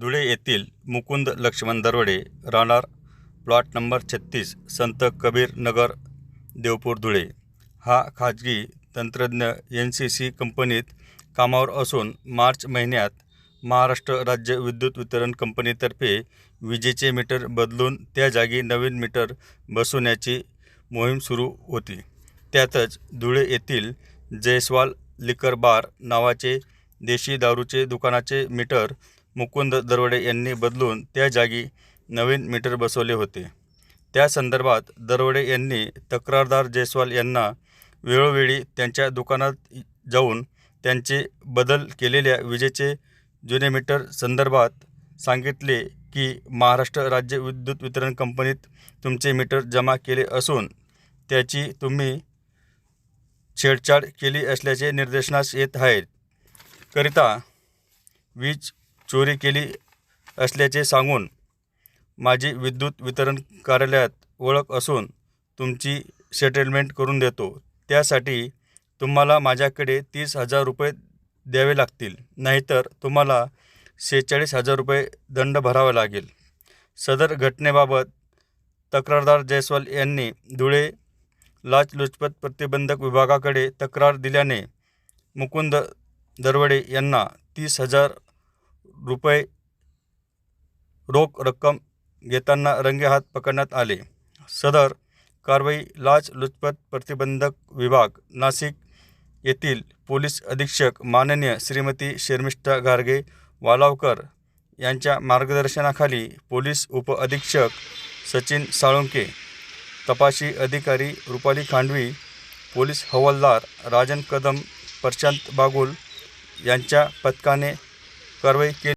धुळे येथील मुकुंद लक्ष्मण दरवडे राहणार plot number छत्तीस संत कबीर नगर देवपूर धुळे. हा खाजगी तंत्रज्ञ एन सी सी कंपनीत कामावर असून मार्च महिन्यात महाराष्ट्र राज्य विद्युत वितरण कंपनीतर्फे विजेचे मीटर बदलून त्या जागी नवीन मीटर बसवण्याची मोहीम सुरू होती. त्यातच धुळे येथील जयस्वाल लिकर बार नावाचे देशी दारूचे दुकानाचे मीटर मुकुंद दरवडे यांनी बदलून त्या जागी नवीन मीटर बसवले होते. त्या संदर्भात दरवडे यांनी तक्रारदार जयस्वाल यांना वेळोवेळी त्यांच्या दुकानात जाऊन त्यांचे बदल केलेल्या विजेचे जुने मीटर संदर्भात सांगितले की महाराष्ट्र राज्य विद्युत वितरण कंपनीत तुमचे मीटर जमा केले असून त्याची तुम्ही छेडछाड केली असल्याचे निर्देशनास येत आहेत. करिता वीज चोरी केली असल्याचे सांगून माझी विद्युत वितरण कार्यालयात ओळख असून तुमची सेटलमेंट करून देतो. त्यासाठी तुम्हाला माझ्याकडे तीस हजार रुपये द्यावे लागतील. नाहीतर तुम्हाला शेहेचाळीस हजार रुपये दंड भरावा लागेल. सदर घटनेबाबत तक्रारदार जयस्वाल यांनी धुळे लाचलुचपत प्रतिबंधक विभागाकडे तक्रार दिल्याने मुकुंद दरवडे यांना तीस हजार रुपये रोख रक्कम घेताना रंगेहात पकडण्यात आले. सदर कारवाई लाचलुचपत प्रतिबंधक विभाग नाशिक येथील पोलीस अधीक्षक माननीय श्रीमती शर्मिष्ठा गार्गे वालावकर यांच्या मार्गदर्शनाखाली पोलीस उपअधीक्षक सचिन साळुंके तपाशी अधिकारी रुपाली खांडवी पोलीस हवालदार राजन कदम प्रशांत बागुल यांच्या पथकाने कारवाई केली